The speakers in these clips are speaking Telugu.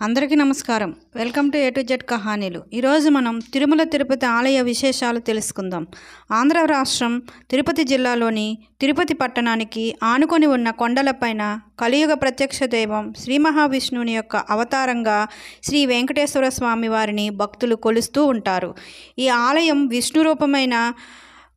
అందరికీ నమస్కారం. Welcome to A to Z కహానీలు. ఈరోజు మనం తిరుమల తిరుపతి ఆలయ విశేషాలు తెలుసుకుందాం. ఆంధ్ర రాష్ట్రం తిరుపతి జిల్లాలోని తిరుపతి పట్టణానికి ఆనుకొని ఉన్న కొండలపైన కలియుగ ప్రత్యక్ష దైవం శ్రీ మహావిష్ణువుని యొక్క అవతారంగా శ్రీ వెంకటేశ్వర స్వామి వారిని భక్తులు కొలుస్తూ ఉంటారు. ఈ ఆలయం విష్ణు రూపమైన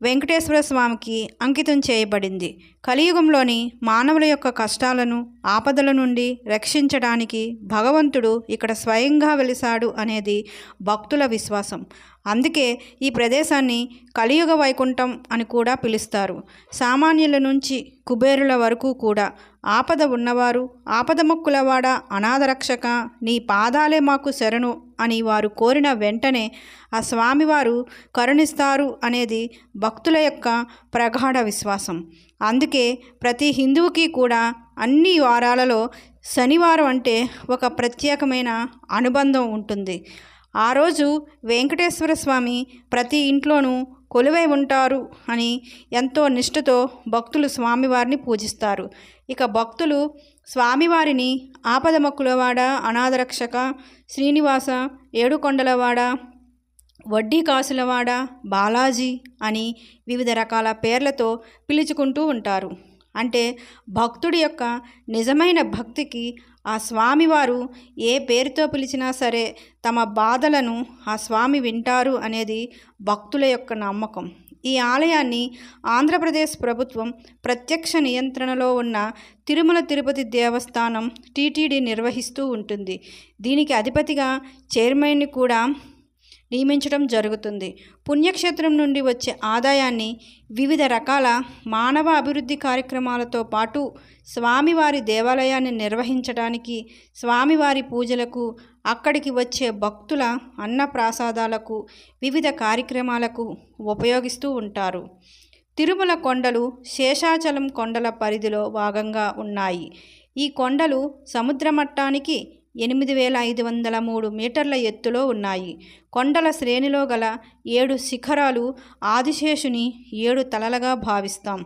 వెంకటేశ్వర స్వామికి అంకితం చేయబడింది. కలియుగంలోని మానవుల యొక్క కష్టాలను ఆపదల నుండి రక్షించడానికి భగవంతుడు ఇక్కడ స్వయంగా వెలిశాడు అనేది భక్తుల విశ్వాసం. అందుకే ఈ ప్రదేశాన్ని కలియుగ వైకుంఠం అని కూడా పిలుస్తారు. సామాన్యుల నుంచి కుబేరుల వరకు కూడా ఆపద ఉన్నవారు ఆపద మొక్కులవాడ అనాథరక్షక నీ పాదాలే మాకు శరణు అని వారు కోరిన వెంటనే ఆ స్వామివారు కరుణిస్తారు అనేది భక్తుల యొక్క ప్రగాఢ విశ్వాసం. అందుకే ప్రతి హిందువుకి కూడా అన్ని వారాలలో శనివారం అంటే ఒక ప్రత్యేకమైన అనుబంధం ఉంటుంది. ఆ రోజు వెంకటేశ్వర స్వామి ప్రతి ఇంట్లోనూ కొలువై ఉంటారు అని ఎంతో నిష్ఠతో భక్తులు స్వామివారిని పూజిస్తారు. ఇక భక్తులు స్వామివారిని ఆపదమక్కులవాడ అనాథరక్షక శ్రీనివాస ఏడుకొండలవాడ వడ్డీ కాసులవాడ బాలాజీ అని వివిధ రకాల పేర్లతో పిలుచుకుంటూ ఉంటారు. అంటే భక్తుడి యొక్క నిజమైన భక్తికి ఆ స్వామివారు ఏ పేరుతో పిలిచినా సరే తమ బాధలను ఆ స్వామి వింటారు అనేది భక్తుల యొక్క నమ్మకం. ఈ ఆలయాన్ని ఆంధ్రప్రదేశ్ ప్రభుత్వం ప్రత్యక్ష నియంత్రణలో ఉన్న తిరుమల తిరుపతి దేవస్థానం టీటీడీ నిర్వహిస్తూ ఉంటుంది. దీనికి అధిపతిగా చైర్మన్ని కూడా నియమించడం జరుగుతుంది. పుణ్యక్షేత్రం నుండి వచ్చే ఆదాయాన్ని వివిధ రకాల మానవ అభివృద్ధి కార్యక్రమాలతో పాటు స్వామివారి దేవాలయాన్ని నిర్వహించడానికి స్వామివారి పూజలకు అక్కడికి వచ్చే భక్తుల అన్నప్రాసాదాలకు వివిధ కార్యక్రమాలకు ఉపయోగిస్తూ ఉంటారు. తిరుమల కొండలు శేషాచలం కొండల పరిధిలో భాగంగా ఉన్నాయి. ఈ కొండలు సముద్ర మట్టానికి ఎనిమిది వేల ఐదు వందల మూడు మీటర్ల ఎత్తులో ఉన్నాయి. కొండల శ్రేణిలో గల ఏడు శిఖరాలు ఆదిశేషుని ఏడు తలలుగా భావిస్తాం.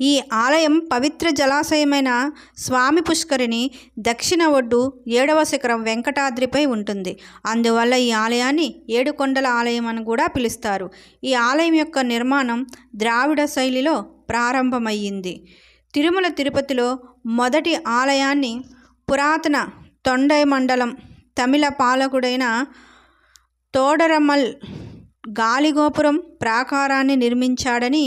ఈ ఆలయం పవిత్ర జలాశయమైన స్వామి పుష్కరిని దక్షిణ ఒడ్డు ఏడవ శిఖరం వెంకటాద్రిపై ఉంటుంది. అందువల్ల ఈ ఆలయాన్ని ఏడుకొండల ఆలయం అని కూడా పిలుస్తారు. ఈ ఆలయం యొక్క నిర్మాణం ద్రావిడ శైలిలో ప్రారంభమయ్యింది. తిరుమల తిరుపతిలో మొదటి ఆలయాన్ని పురాతన తొండై మండలం తమిళ పాలకుడైన తోడరమల్ గాలిగోపురం ప్రాకారాన్ని నిర్మించాడని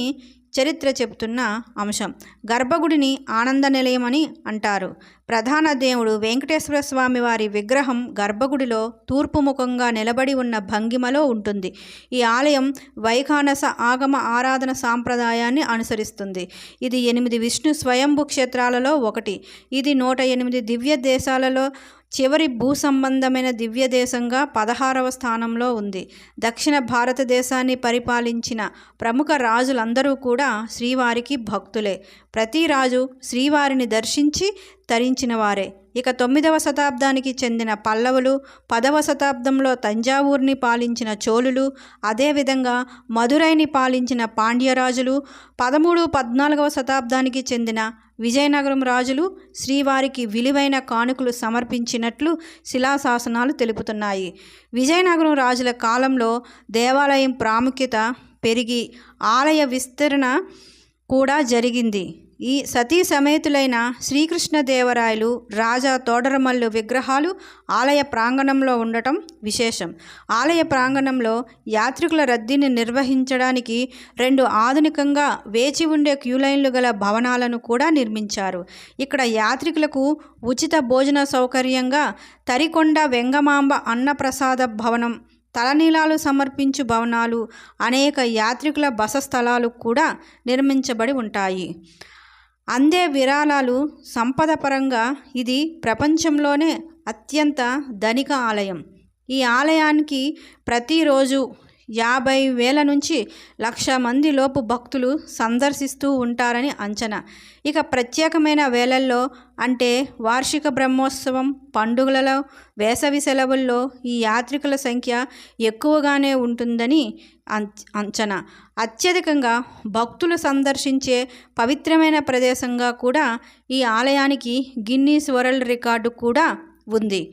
చరిత్ర చెబుతున్న అంశం. గర్భగుడిని ఆనంద నిలయమని అంటారు. ప్రధాన దేవుడు వెంకటేశ్వర స్వామి వారి విగ్రహం గర్భగుడిలో తూర్పు ముఖంగా నిలబడి ఉన్న భంగిమలో ఉంటుంది. ఈ ఆలయం వైఖానస ఆగమ ఆరాధన సాంప్రదాయాన్ని అనుసరిస్తుంది. ఇది ఎనిమిది విష్ణు స్వయంభు క్షేత్రాలలో ఒకటి. ఇది నూట ఎనిమిది దివ్య దేశాలలో చివరి భూ సంబంధమైన దివ్య దేశంగా పదహారవ స్థానంలో ఉంది. దక్షిణ భారతదేశాన్ని పరిపాలించిన ప్రముఖ రాజులందరూ కూడా శ్రీవారికి భక్తులే. ప్రతి రాజు శ్రీవారిని దర్శించి తరించిన వారే ఇక తొమ్మిదవ శతాబ్దానికి చెందిన పల్లవులు పదవ శతాబ్దంలో తంజావూర్ని పాలించిన చోళులు అదేవిధంగా మధురైని పాలించిన పాండ్యరాజులు పదమూడు పద్నాలుగవ శతాబ్దానికి చెందిన విజయనగరం రాజులు శ్రీవారికి విలువైన కానుకలు సమర్పించినట్లు శిలాశాసనాలు తెలుపుతున్నాయి. విజయనగరం రాజుల కాలంలో దేవాలయం ప్రాముఖ్యత పెరిగి ఆలయ విస్తరణ కూడా జరిగింది. ఈ సతీ సమేతులైన శ్రీకృష్ణదేవరాయలు రాజా తోడరమల్లు విగ్రహాలు ఆలయ ప్రాంగణంలో ఉండటం విశేషం. ఆలయ ప్రాంగణంలో యాత్రికుల రద్దీని నిర్వహించడానికి రెండు ఆధునికంగా వేచి ఉండే క్యూలైన్లు గల భవనాలను కూడా నిర్మించారు. ఇక్కడ యాత్రికులకు ఉచిత భోజన సౌకర్యంగా తరికొండ వెంగమాంబ అన్నప్రసాద భవనం తలనీలాలు సమర్పించు భవనాలు అనేక యాత్రికుల బస స్థలాలు కూడా నిర్మించబడి ఉంటాయి. అందే విరాళాలు సంపద పరంగా ఇది ప్రపంచంలోనే అత్యంత ధనిక ఆలయం. ఈ ఆలయానికి ప్రతిరోజు యాభై వేల నుంచి లక్ష మంది లోపు భక్తులు సందర్శిస్తూ ఉంటారని అంచనా. ఇక ప్రత్యేకమైన వేళల్లో అంటే వార్షిక బ్రహ్మోత్సవం పండుగలలో వేసవి సెలవుల్లో ఈ యాత్రికుల సంఖ్య ఎక్కువగానే ఉంటుందని అంచనా. అత్యధికంగా భక్తులు సందర్శించే పవిత్రమైన ప్రదేశంగా కూడా ఈ ఆలయానికి గిన్నీస్ వరల్డ్ రికార్డు కూడా ఉంది.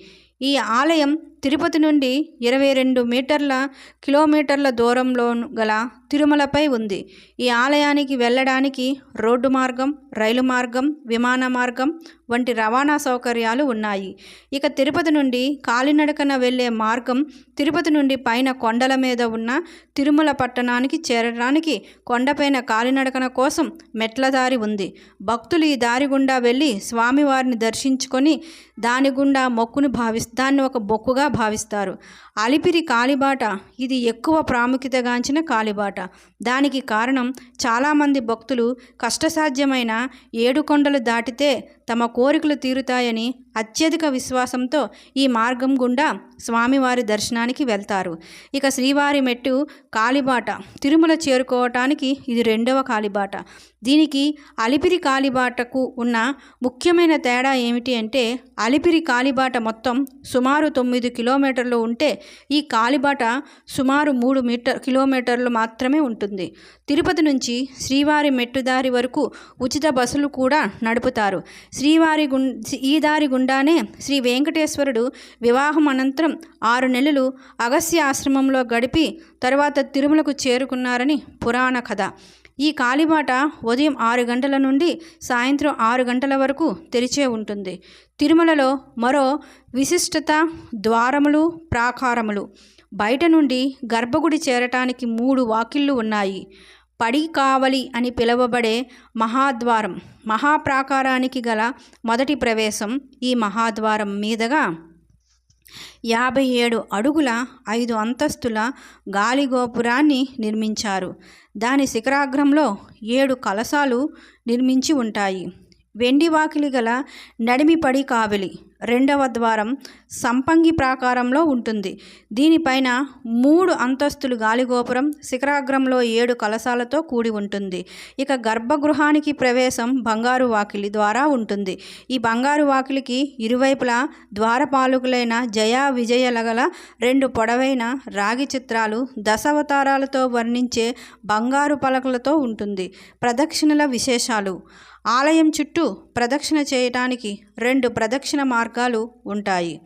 ఈ ఆలయం తిరుపతి నుండి ఇరవై రెండు మీటర్ల కిలోమీటర్ల దూరంలో గల తిరుమలపై ఉంది. ఈ ఆలయానికి వెళ్ళడానికి రోడ్డు మార్గం రైలు మార్గం విమాన మార్గం వంటి రవాణా సౌకర్యాలు ఉన్నాయి. ఇక తిరుపతి నుండి కాలినడకన వెళ్ళే మార్గం తిరుపతి నుండి పైన కొండల మీద ఉన్న తిరుమల పట్టణానికి చేరడానికి కొండపైన కాలినడకన కోసం మెట్ల దారి ఉంది. భక్తులు ఈ దారి గుండా వెళ్ళి స్వామివారిని దర్శించుకొని దాని గుండా మొక్కును భావిస్తాన్ని ఒక బొక్కుగా భావిస్తారు. అలిపిరి కాలిబాట ఇది ఎక్కువ ప్రాముఖ్యతగాంచిన కాలిబాట. దానికి కారణం చాలామంది భక్తులు కష్టసాధ్యమైన ఏడు కొండలు దాటితే తమ కోరికలు తీరుతాయని అత్యధిక విశ్వాసంతో ఈ మార్గం గుండా స్వామివారి దర్శనానికి వెళ్తారు. ఇక శ్రీవారి మెట్టు కాలిబాట తిరుమల చేరుకోవటానికి ఇది రెండవ కాలిబాట. దీనికి అలిపిరి కాలిబాటకు ఉన్న ముఖ్యమైన తేడా ఏమిటి అంటే అలిపిరి కాలిబాట మొత్తం సుమారు తొమ్మిది కిలోమీటర్లు ఉంటే ఈ కాలిబాట సుమారు మూడు మీటర్ కిలోమీటర్లు మాత్రమే ఉంటుంది. తిరుపతి నుంచి శ్రీవారి మెట్టుదారి వరకు ఉచిత బస్సులు కూడా నడుపుతారు. శ్రీవారి గు ఈ దారి గుండానే శ్రీ వెంకటేశ్వరుడు వివాహం అనంతరం ఆరు నెలలు అగస్య ఆశ్రమంలో గడిపి తరువాత తిరుమలకు చేరుకున్నారని పురాణ కథ. ఈ కాలిబాట ఉదయం ఆరు గంటల నుండి సాయంత్రం ఆరు గంటల వరకు తెరిచే ఉంటుంది. తిరుమలలో మరో విశిష్టత ద్వారములు ప్రాకారములు. బయట నుండి గర్భగుడి చేరటానికి మూడు వాకిళ్ళు ఉన్నాయి. పడి కావలి అని పిలువబడే మహాద్వారం మహాప్రాకారానికి గల మొదటి ప్రవేశం ఈ మహాద్వారం మీదుగా యాభై ఏడు అడుగుల ఐదు అంతస్తుల గాలిగోపురాన్ని నిర్మించారు. దాని శిఖరాగ్రంలో ఏడు కలశాలు నిర్మించి ఉంటాయి. వెండి వాకిలి గల నడిమిపడి కావిలి రెండవ ద్వారం సంపంగి ప్రాకారంలో ఉంటుంది. దీనిపైన మూడు అంతస్తులు గాలిగోపురం శిఖరాగ్రంలో ఏడు కలశాలతో కూడి ఉంటుంది. ఇక గర్భగృహానికి ప్రవేశం బంగారు వాకిలి ద్వారా ఉంటుంది. ఈ బంగారు వాకిలికి ఇరువైపులా ద్వారపాలకులైన జయ విజయలగల రెండు పొడవైన రాగి చిత్రాలు దశావతారాలతో వర్ణించే బంగారు పలకలతో ఉంటుంది. ప్రదక్షిణల విశేషాలు. ఆలయం చుట్టూ ప్రదక్షిణ చేయటానికి రెండు ప్రదక్షిణ మార్గాలు ఉంటాయి.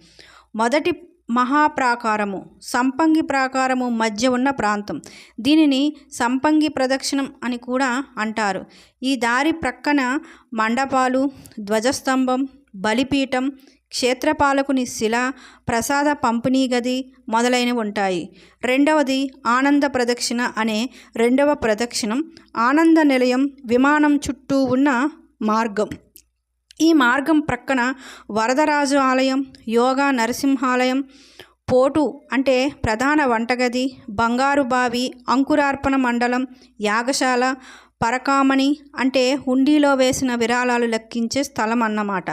మొదటి మహాప్రాకారము సంపంగి ప్రాకారము మధ్య ఉన్న ప్రాంతం. దీనిని సంపంగి ప్రదక్షిణం అని కూడా అంటారు. ఈ దారి ప్రక్కన మండపాలు ధ్వజస్తంభం బలిపీఠం క్షేత్రపాలకుని శిల ప్రసాద పంపిణీ గది మొదలైనవి ఉంటాయి. రెండవది ఆనంద ప్రదక్షిణ అనే రెండవ ప్రదక్షిణం. ఆనంద నిలయం విమానం చుట్టూ ఉన్న మార్గం. ఈ మార్గం ప్రక్కన వరదరాజు ఆలయం యోగా నరసింహాలయం పోటు అంటే ప్రధాన వంటగది బంగారు బావి అంకురార్పణ మండలం యాగశాల పరకామణి అంటే హుండీలో వేసిన విరాళాలు లెక్కించే స్థలం అన్నమాట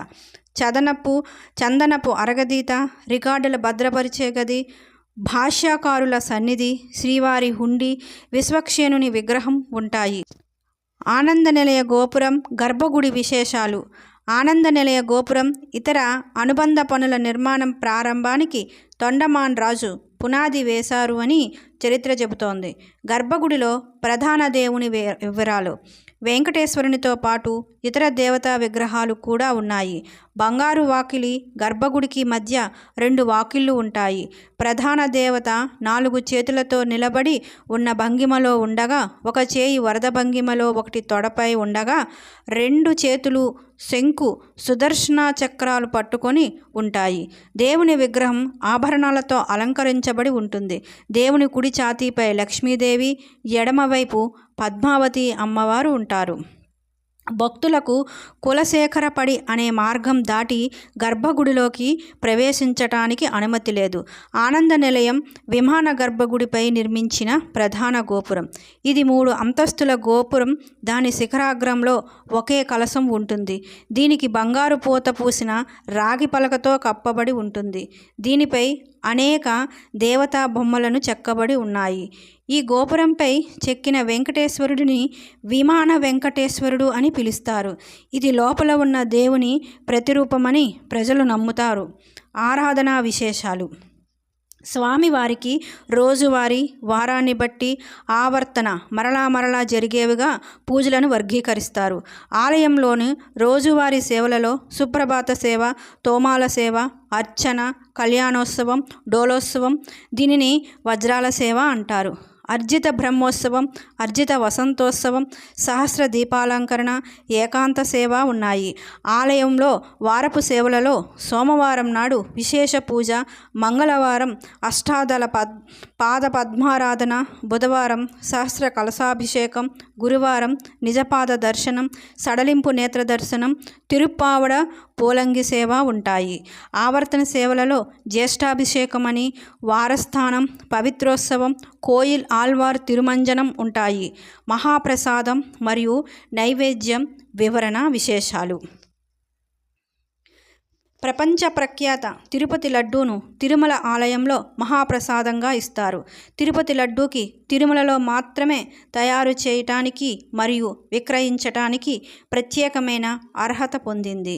చదనపు చందనపు అరగదీత రికార్డుల భద్రపరిచే గది భాష్యాకారుల సన్నిధి శ్రీవారి హుండి విశ్వక్షేణుని విగ్రహం ఉంటాయి. ఆనంద నిలయ గోపురం గర్భగుడి విశేషాలు ఆనంద నిలయ గోపురం ఇతర అనుబంధ పనుల నిర్మాణం ప్రారంభానికి తొండమాన్ రాజు పునాది వేశారు అని చరిత్ర చెబుతోంది. గర్భగుడిలో ప్రధాన దేవుని వివరాలు. వెంకటేశ్వరునితో పాటు ఇతర దేవతా విగ్రహాలు కూడా ఉన్నాయి. బంగారు వాకిలి గర్భగుడికి మధ్య రెండు వాకిళ్ళు ఉంటాయి. ప్రధాన దేవత నాలుగు చేతులతో నిలబడి ఉన్న భంగిమలో ఉండగా ఒక చేయి వరద భంగిమలో ఒకటి తొడపై ఉండగా రెండు చేతులు శంకు సుదర్శన చక్రాలు పట్టుకొని ఉంటాయి. దేవుని విగ్రహం ఆభరణాలతో అలంకరించబడి ఉంటుంది. దేవుని కుడి ఛాతీపై లక్ష్మీదేవి ఎడమవైపు పద్మావతి అమ్మవారు ఉంటారు. భక్తులకు కులశేఖరపడి అనే మార్గం దాటి గర్భగుడిలోకి ప్రవేశించటానికి అనుమతి లేదు. ఆనంద నిలయం విమాన గర్భగుడిపై నిర్మించిన ప్రధాన గోపురం. ఇది మూడు అంతస్తుల గోపురం. దాని శిఖరాగ్రంలో ఒకే కలశం ఉంటుంది. దీనికి బంగారు పూత పూసిన రాగి పలకతో కప్పబడి ఉంటుంది. దీనిపై అనేక దేవతా బొమ్మలను చెక్కబడి ఉన్నాయి. ఈ గోపురంపై చెక్కిన వెంకటేశ్వరుడిని విమాన వెంకటేశ్వరుడు అని పిలుస్తారు. ఇది లోపల ఉన్న దేవుని ప్రతిరూపమని ప్రజలు నమ్ముతారు. ఆరాధనా విశేషాలు. స్వామివారికి రోజువారీ వారాన్ని బట్టి ఆవర్తన మరలా మరలా జరిగేవిగా పూజలను వర్గీకరిస్తారు. ఆలయంలోని రోజువారీ సేవలలో సుప్రభాత సేవ తోమాల సేవ అర్చన కళ్యాణోత్సవం డోలోత్సవం దీనిని వజ్రాల సేవ అంటారు. అర్జిత బ్రహ్మోత్సవం అర్జిత వసంతోత్సవం సహస్ర దీపాలంకరణ ఏకాంత సేవ ఉన్నాయి. ఆలయంలో వారపు సేవలలో సోమవారం నాడు విశేష పూజ మంగళవారం అష్టాదల పద్ పాద పద్మారాధన బుధవారం సహస్ర కలశాభిషేకం గురువారం నిజపాద దర్శనం సడలింపు నేత్ర దర్శనం తిరుప్పావడ పూలంగి సేవ ఉంటాయి. ఆవర్తన సేవలలో జ్యేష్ఠాభిషేకమని వారస్థానం పవిత్రోత్సవం కోయిల్ ఆల్వార్ తిరుమంజనం ఉంటాయి. మహాప్రసాదం మరియు నైవేద్యం వివరణ విశేషాలు. ప్రపంచ ప్రఖ్యాత తిరుపతి లడ్డూను తిరుమల ఆలయంలో మహాప్రసాదంగా ఇస్తారు. తిరుపతి లడ్డూకి తిరుమలలో మాత్రమే తయారు చేయటానికి మరియు విక్రయించటానికి ప్రత్యేకమైన అర్హత పొందింది.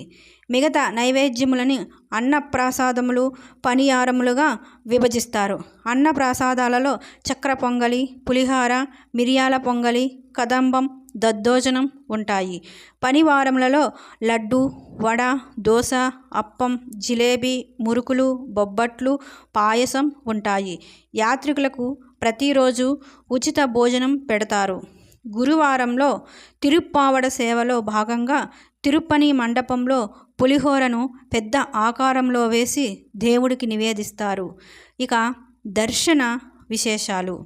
మిగతా నైవేద్యములని అన్నప్రసాదములు పనియారములుగా విభజిస్తారు. అన్నప్రసాదాలలో చక్ర పొంగలి పులిహార మిరియాల పొంగలి కదంబం దద్దోజనం ఉంటాయి. పనివారములలో లడ్డు వడ దోశ అప్పం జిలేబీ మురుకులు బొబ్బట్లు పాయసం ఉంటాయి. యాత్రికులకు ప్రతిరోజు ఉచిత భోజనం పెడతారు. గురువారంలో తిరుప్పావడ సేవలో భాగంగా తిరుప్పని మండపంలో పులిహోరను పెద్ద ఆకారంలో వేసి దేవుడికి నివేదిస్తారు. ఇక దర్శన విశేషాలు.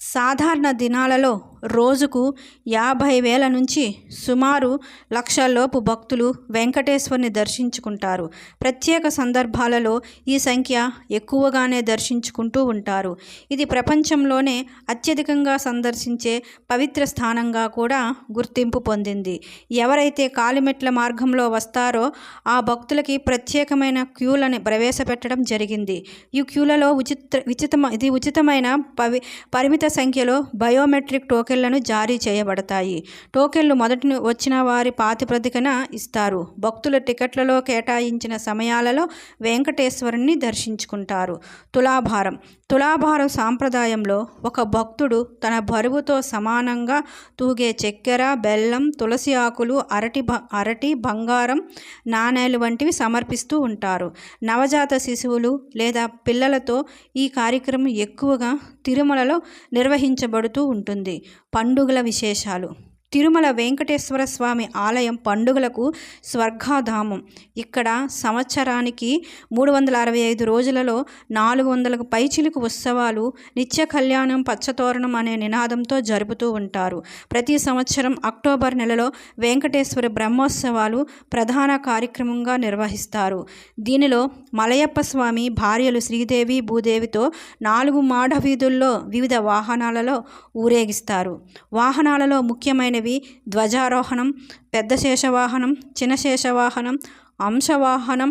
సాధారణ దినాలలో రోజుకు యాభై వేల నుంచి సుమారు లక్షల్లోపు భక్తులు వెంకటేశ్వరుని దర్శించుకుంటారు. ప్రత్యేక సందర్భాలలో ఈ సంఖ్య ఎక్కువగానే దర్శించుకుంటూ ఉంటారు. ఇది ప్రపంచంలోనే అత్యధికంగా సందర్శించే పవిత్ర స్థానంగా కూడా గుర్తింపు పొందింది. ఎవరైతే కాలిమెట్ల మార్గంలో వస్తారో ఆ భక్తులకి ప్రత్యేకమైన క్యూలను ప్రవేశపెట్టడం జరిగింది. ఈ క్యూలలో ఉచిత ఉచితమ ఇది ఉచితమైన పవి పరిమిత సంఖ్యలో బయోమెట్రిక్ టోకెన్లను జారీ చేయబడతాయి. టోకెన్లు మొదటి వచ్చిన వారి ప్రాతిపదికన ఇస్తారు. భక్తుల టికెట్లలో కేటాయించిన సమయాలలో వెంకటేశ్వరుని దర్శించుకుంటారు. తులాభారం. తులాభారం సాంప్రదాయంలో ఒక భక్తుడు తన బరువుతో సమానంగా తూగే చక్కెర బెల్లం తులసి ఆకులు అరటి బ అరటి బంగారం నాణేలు వంటివి సమర్పిస్తూ ఉంటారు. నవజాత శిశువులు లేదా పిల్లలతో ఈ కార్యక్రమం ఎక్కువగా తిరుమలలో నిర్వహించబడుతూ ఉంటుంది. పండుగల విశేషాలు. తిరుమల వెంకటేశ్వర స్వామి ఆలయం పండుగలకు స్వర్గాధామం. ఇక్కడ సంవత్సరానికి మూడు వందల అరవై ఐదు రోజులలో నాలుగు వందలకు పైచిలుకు ఉత్సవాలు నిత్య కళ్యాణం పచ్చతోరణం అనే నినాదంతో జరుపుతూ ఉంటారు. ప్రతి సంవత్సరం అక్టోబర్ నెలలో వెంకటేశ్వర బ్రహ్మోత్సవాలు ప్రధాన కార్యక్రమంగా నిర్వహిస్తారు. దీనిలో మలయప్ప స్వామి భార్యలు శ్రీదేవి భూదేవితో నాలుగు మాడ వీధుల్లో వివిధ వాహనాలలో ఊరేగిస్తారు. వాహనాలలో ముఖ్యమైన మొదలైనవి ధ్వజారోహణం పెద్ద శేషవాహనం చిన్న శేషవాహనం అంశవాహనం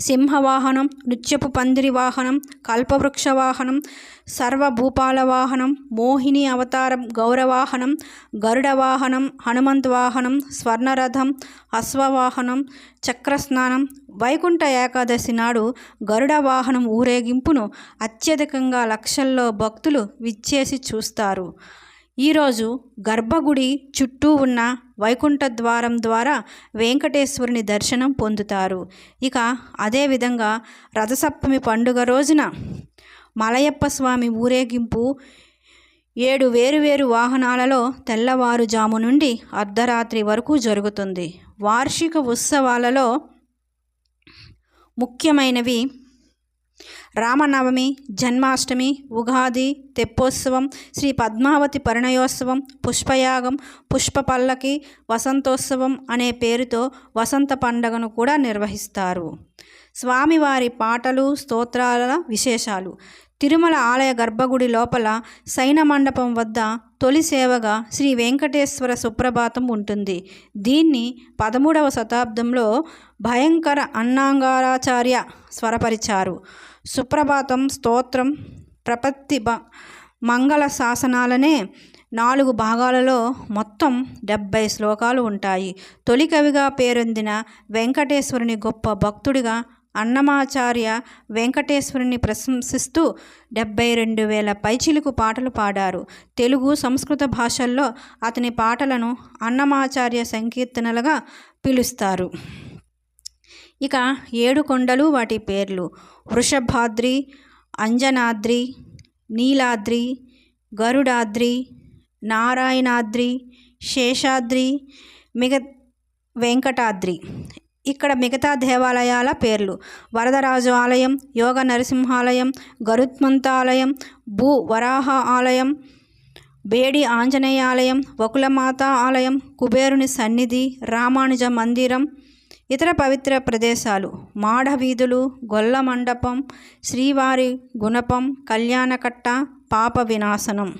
సింహవాహనం నృత్యపు పందిరి వాహనం కల్పవృక్ష వాహనం సర్వభూపాల వాహనం మోహిని అవతారం గౌరవాహనం గరుడ వాహనం హనుమంత్ వాహనం స్వర్ణరథం అశ్వవాహనం చక్రస్నానం వైకుంఠ ఏకాదశి నాడు గరుడ వాహనం ఊరేగింపును అత్యధికంగా లక్షల్లో భక్తులు విచ్చేసి చూస్తారు. ఈరోజు గర్భగుడి చుట్టూ ఉన్న వైకుంఠ ద్వారం ద్వారా వెంకటేశ్వరుని దర్శనం పొందుతారు. ఇక అదేవిధంగా రథసప్తమి పండుగ రోజున మలయప్ప స్వామి ఊరేగింపు ఏడు వేరువేరు వాహనాలలో తెల్లవారుజాము నుండి అర్ధరాత్రి వరకు జరుగుతుంది. వార్షిక ఉత్సవాలలో ముఖ్యమైనవి రామనవమి జన్మాష్టమి ఉగాది తెప్పోత్సవం శ్రీ పద్మావతి పరిణయోత్సవం పుష్పయాగం పుష్ప పల్లకి వసంతోత్సవం అనే పేరుతో వసంత పండగను కూడా నిర్వహిస్తారు. స్వామివారి పాటలు స్తోత్రాల విశేషాలు. తిరుమల ఆలయ గర్భగుడి లోపల సైన మండపం వద్ద తొలి సేవగా శ్రీ వెంకటేశ్వర సుప్రభాతం ఉంటుంది. దీన్ని పదమూడవ శతాబ్దంలో భయంకర అన్నాంగారాచార్య స్వరపరిచారు. సుప్రభాతం స్తోత్రం ప్రపత్తి బ మంగళ శాసనాలనే నాలుగు భాగాలలో మొత్తం డెబ్బై శ్లోకాలు ఉంటాయి. తొలి కవిగా పేరొందిన వెంకటేశ్వరుని గొప్ప భక్తుడిగా అన్నమాచార్య వెంకటేశ్వరుని ప్రశంసిస్తూ డెబ్బై రెండు వేల పైచిలుకు పాటలు పాడారు. తెలుగు సంస్కృత భాషల్లో అతని పాటలను అన్నమాచార్య సంకీర్తనలుగా పిలుస్తారు. ఇక ఏడు కొండలు వాటి పేర్లు. వృషభాద్రి అంజనాద్రి నీలాద్రి గరుడాద్రి నారాయణాద్రి శేషాద్రి మిగ వెంకటాద్రి. ఇక్కడ మిగతా దేవాలయాల పేర్లు. వరదరాజు ఆలయం యోగ నరసింహాలయం గరుత్మంత ఆలయం భూ వరాహ ఆలయం బేడి ఆంజనేయ ఆలయం వకులమాత ఆలయం కుబేరుని సన్నిధి రామానుజ మందిరం ఇతర పవిత్ర ప్రదేశాలు మాడ వీధులు గొల్ల మండపం శ్రీవారి గుణపం కళ్యాణకట్ట పాప వినాశనం.